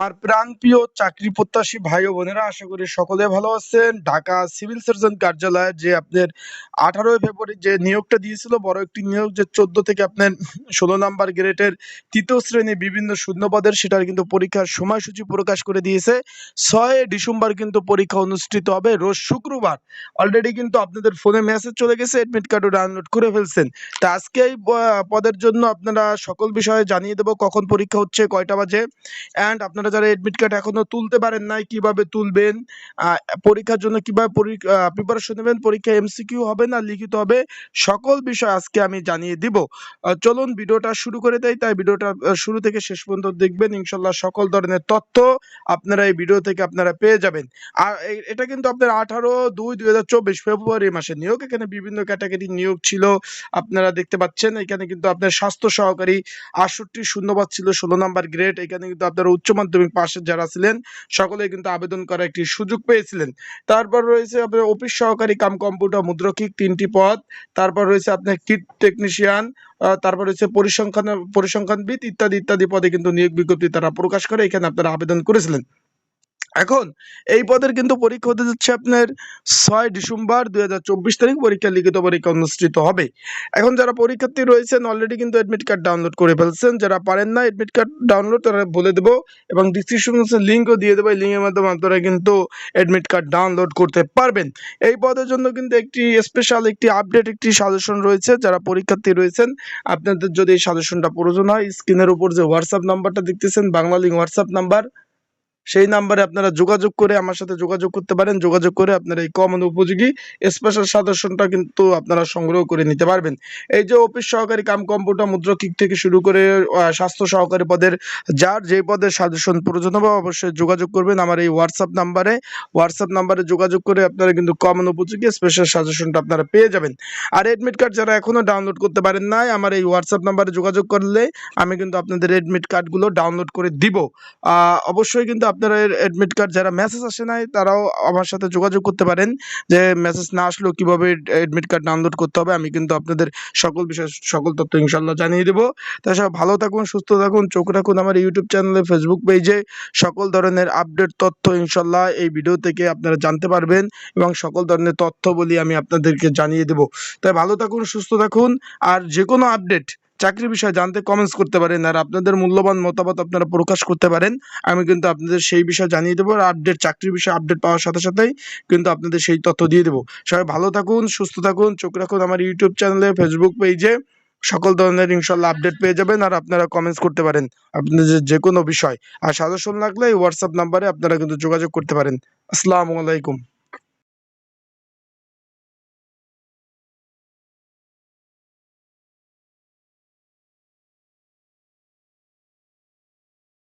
আর প্রাণপ্রিয় চাকরি প্রত্যাশী ভাই ও বোনেরা, আশা করি সকলে ভালো আছেন। ঢাকা সিভিল সার্জন কার্যালয়ে যে আপনার আঠারোই ফেব্রুয়ারি যে নিয়োগটা দিয়েছিল, বড় একটি নিয়োগ যে চোদ্দ থেকে আপনার ষোলো নাম্বার গ্রেডের তৃতীয় শ্রেণি বিভিন্ন শূন্যপদের, সেটার কিন্তু পরীক্ষার সময়সূচি প্রকাশ করে দিয়েছে। ছয় ডিসেম্বর কিন্তু পরীক্ষা অনুষ্ঠিত হবে, রোজ শুক্রবার। অলরেডি কিন্তু আপনাদের ফোনে মেসেজ চলে গেছে অ্যাডমিট কার্ডও ডাউনলোড করে ফেলছেন। তা আজকে এই পদের জন্য আপনারা সকল বিষয়ে জানিয়ে দেবো, কখন পরীক্ষা হচ্ছে, কয়টা বাজে? অ্যান্ড আপনারা যারা এডমিট কার্ড এখনও তুলতে পারেন নাই, কীভাবে তুলবেন? পরীক্ষার জন্য কীভাবে প্রিপারেশন নেবেন? পরীক্ষা এমসিকিউ হবে না, লিখিত হবে? সকল বিষয় আজকে আমি জানিয়ে দিব। চলুন ভিডিওটা শুরু করে দেই। তাই ভিডিওটা শুরু থেকে শেষ পর্যন্ত দেখবেন। ইনশাল্লাহ সকল ধরনের তথ্য আপনারা এই ভিডিও থেকে আপনারা পেয়ে যাবেন। আর এটা কিন্তু আপনার আঠারো দুই দুই হাজার চব্বিশ ফেব্রুয়ারি মাসে নিয়োগ। এখানে বিভিন্ন ক্যাটাগরি নিয়োগ ছিল। আপনারা দেখতে পাচ্ছেন, এখানে কিন্তু আপনার স্বাস্থ্য সহকারী আটষট্টি শূন্যবাদ ছিল, ষোলো নাম্বার গ্রেড এখানে কিন্তু আপনারা উচ্চ মাধ্যমিক পাশের যারা ছিলেন, সকলে কিন্তু আবেদন করার একটি সুযোগ পেয়েছিলেন। তারপর রয়েছে আপনার অফিস সহকারী কাম কম্পিউটার মুদ্রকিক তিনটি পদ। তারপর রয়েছে আপনার কিট টেকনিশিয়ান তারপর রয়েছে পরিসংখ্যান, পরিসংখ্যানবিদ ইত্যাদি ইত্যাদি পদে কিন্তু নিয়োগ বিজ্ঞপ্তি তারা প্রকাশ করে। এখানে আপনারা আবেদন করেছিলেন। এখন এই পদের কিন্তু পরীক্ষা হতে যাচ্ছে আপনার ছয় ডিসেম্বর দুই হাজার চব্বিশ তারিখ পরীক্ষা লিখিত পরীক্ষা অনুষ্ঠিত হবে। এখন যারা পরীক্ষার্থী রয়েছেন অলরেডি কিন্তু অ্যাডমিট কার্ড ডাউনলোড করে ফেলছেন। যারা পারেন না অ্যাডমিট কার্ড ডাউনলোড তারা বলে দেবো এবং ডিসক্রিপশন লিঙ্কও দিয়ে দেবো। এই লিঙ্কের মাধ্যমে আপনারা কিন্তু অ্যাডমিট কার্ড ডাউনলোড করতে পারবেন। এই পদের জন্য কিন্তু একটি স্পেশাল একটি আপডেট একটি সাজেশন রয়েছে। যারা পরীক্ষার্থী রয়েছেন, আপনাদের যদি এই সাজেশনটা প্রয়োজন হয় স্ক্রিনের উপর যে হোয়াটসঅ্যাপ নাম্বারটা দেখতেছেন, বাংলা লিঙ্ক হোয়াটসঅ্যাপ নাম্বার সেই নাম্বারে আপনারা যোগাযোগ করে আমার সাথে যোগাযোগ করতে পারেন। যোগাযোগ করে আপনারা এই কমন উপযোগী স্পেশাল সাজেশনটা কিন্তু আপনারা সংগ্রহ করে নিতে পারবেন। এই যে অফিস সহকারী কাম কম্পিউটার মুদ্রকিক থেকে শুরু করে স্বাস্থ্য সহকারী পদের যার যে পদের সাজেশন প্রয়োজন হবে অবশ্যই যোগাযোগ করবেন আমার এই হোয়াটসঅ্যাপ নাম্বারে। হোয়াটসঅ্যাপ নাম্বারে যোগাযোগ করে আপনারা কিন্তু কমন উপযোগী স্পেশাল সাজেশনটা আপনারা পেয়ে যাবেন। আর এডমিট কার্ড যারা এখনও ডাউনলোড করতে পারেন নাই, আমার এই হোয়াটসঅ্যাপ নাম্বারে যোগাযোগ করলে আমি কিন্তু আপনাদের এডমিট কার্ডগুলো ডাউনলোড করে দিব। অবশ্যই কিন্তু আপনারা অ্যাডমিট কার্ড যারা মেসেজ আসে নাই, তারাও আমার সাথে যোগাযোগ করতে পারেন যে মেসেজ না আসলেও কীভাবে অ্যাডমিট কার্ড ডাউনলোড করতে হবে, আমি কিন্তু আপনাদের সকল বিষয় সকল তথ্য ইনশাল্লাহ জানিয়ে দেবো। তাছাড়া ভালো থাকুন, সুস্থ থাকুন, চোখ রাখুন আমার ইউটিউব চ্যানেলে ফেসবুক পেজে সকল ধরনের আপডেট তথ্য ইনশাল্লাহ এই ভিডিও থেকে আপনারা জানতে পারবেন এবং সকল ধরনের তথ্য বলি আমি আপনাদেরকে জানিয়ে দেবো। তাই ভালো থাকুন, সুস্থ থাকুন, আর যে কোনো আপডেট চাকরির বিষয়ে জানতে কমেন্টস করতে পারেন আর আপনাদের মূল্যবান মতামত আপনারা প্রকাশ করতে পারেন। আমি কিন্তু আপনাদের সেই বিষয়ে জানিয়ে দেবো আর আপডেট চাকরির বিষয়ে আপডেট পাওয়ার সাথে সাথেই কিন্তু আপনাদের সেই তথ্য দিয়ে দেবো। সবাই ভালো থাকুন, সুস্থ থাকুন, চোখ রাখুন আমার ইউটিউব চ্যানেলে ফেসবুক পেজে সকল ধরনের ইনশাল্লাহ আপডেট পেয়ে যাবেন আর আপনারা কমেন্টস করতে পারেন আপনাদের যে- যে কোনো বিষয়। আর সাজেশন লাগলে হোয়াটসঅ্যাপ নাম্বারে আপনারা কিন্তু যোগাযোগ করতে পারেন। আসসালামু আলাইকুম।